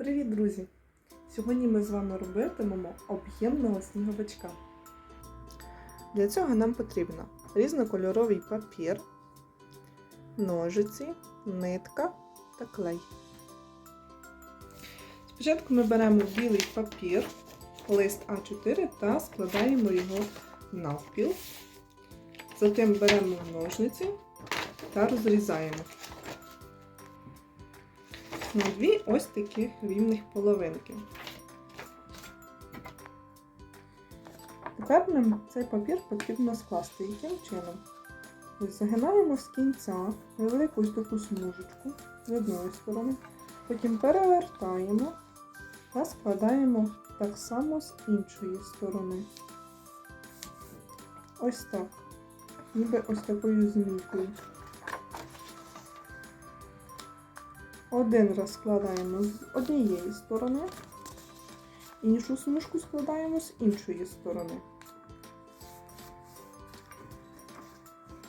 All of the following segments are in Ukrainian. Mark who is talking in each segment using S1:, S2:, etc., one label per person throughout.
S1: Привіт, друзі! Сьогодні ми з вами робитимемо об'ємного сніговичка. Для цього нам потрібно різнокольоровий папір, ножиці, нитка та клей. Спочатку ми беремо білий папір, лист А4 та складаємо його навпіл. Затим беремо ножниці та розрізаємо на дві ось таких рівних половинки. Тепер нам цей папір потрібно скласти яким чином. Загинаємо з кінця невелику ось таку смужечку з одної сторони, потім перевертаємо та складаємо так само з іншої сторони. Ось так. Ніби ось такою змійкою. Один раз складаємо з однієї сторони, іншу смужку складаємо з іншої сторони.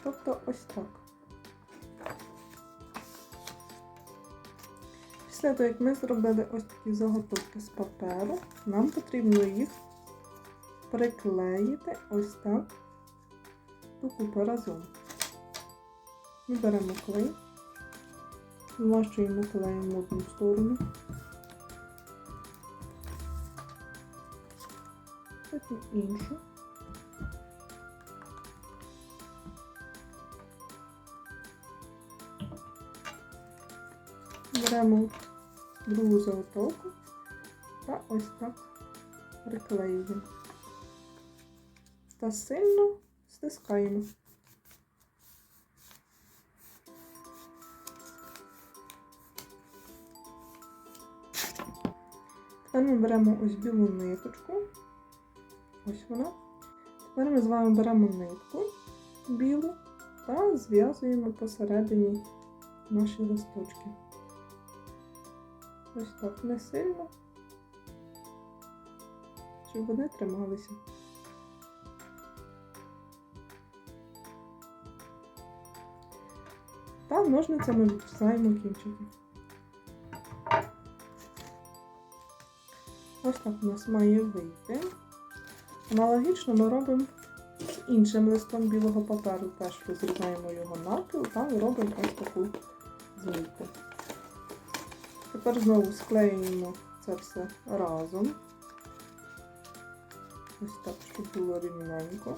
S1: Тобто ось так. Після того, як ми зробили ось такі заготовки з паперу, нам потрібно їх приклеїти ось так докупи разом. Ми беремо клей. Змащуємо клеєм в одну сторону. Потім іншу. Беремо другу заготовку та ось так приклеюємо. Та сильно стискаємо. Тепер ми беремо ось білу ниточку. Ось вона. Тепер ми з вами беремо нитку білу та зв'язуємо посередині наші листочки. Ось так не сильно, щоб вони трималися. Та ножницями відрізаємо кінчики. Ось так у нас має вийти. Аналогічно ми робимо з іншим листом білого паперу, теж розрізаємо його навпіл та робимо ось таку змійку. Тепер знову склеюємо це все разом. Ось так, щоб було рівненько.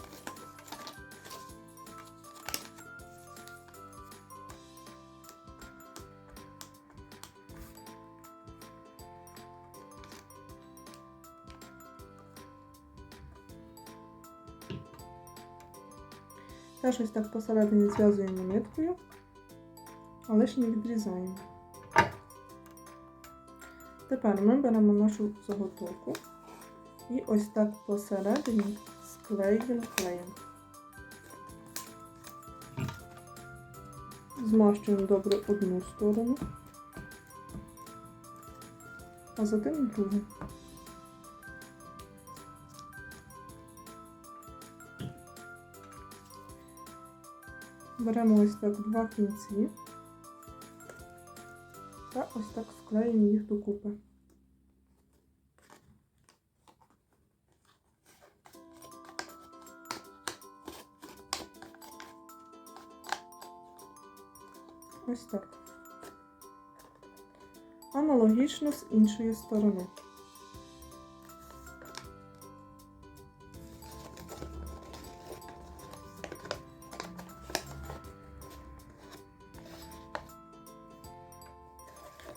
S1: Теж ось так посередині зв'язуємо ниткою, але ж не відрізаємо. Тепер ми беремо нашу заготовку і ось так посередині склеюємо клеєм. Змащуємо добре одну сторону, а затим другу. Беремо ось так два кінці та ось так склеїмо їх докупи. Ось так. Аналогічно з іншої сторони.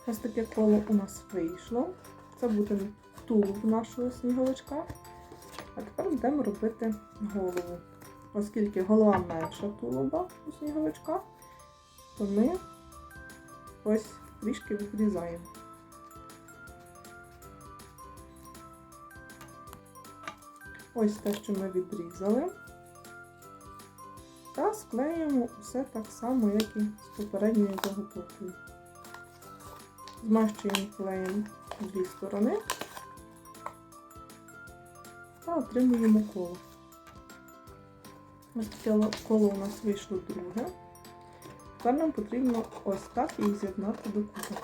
S1: Ось таке коло у нас вийшло. Це буде тулуб нашого сніговичка. А тепер будемо робити голову. Оскільки голова менша тулуба у сніговичка, то ми ось трішки відрізаємо. Ось те, що ми відрізали. Та склеюємо все так само, як і з попередньою заготовкою. Змащуємо клеєм дві сторони та отримуємо коло. Ось таке коло у нас вийшло друге. Тепер нам потрібно ось так їх з'єднати докупи.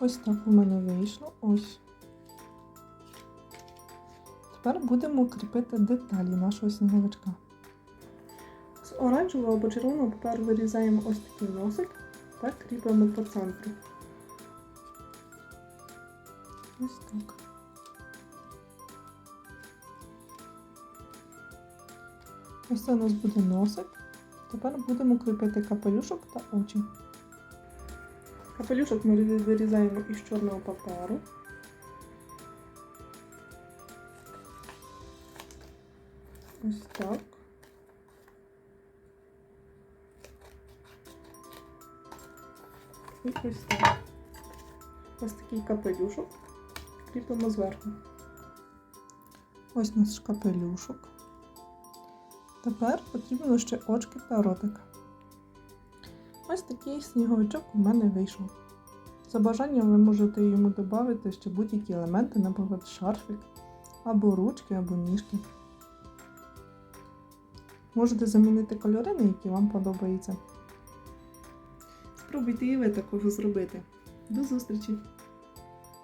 S1: Ось так у мене вийшло. Ось. Тепер будемо кріпити деталі нашого сніговичка. Оранжевого або червоного паперу вирізаємо ось такий носик та кріпимо по центру. Ось так. Ось це у нас буде носик. Тепер будемо кріпити капелюшок та очі. Капелюшок ми вирізаємо із чорного паперу. Ось так. І ось. Ось такий капелюшок кріпимо зверху. Ось наш капелюшок. Тепер потрібно ще очки та ротик. Ось такий сніговичок у мене вийшов. За бажанням ви можете йому додати ще будь-які елементи, наприклад, шарфик, або ручки, або ніжки. Можете замінити кольори, на які вам подобаються. Спробуйте і ви такого зробити. До зустрічі!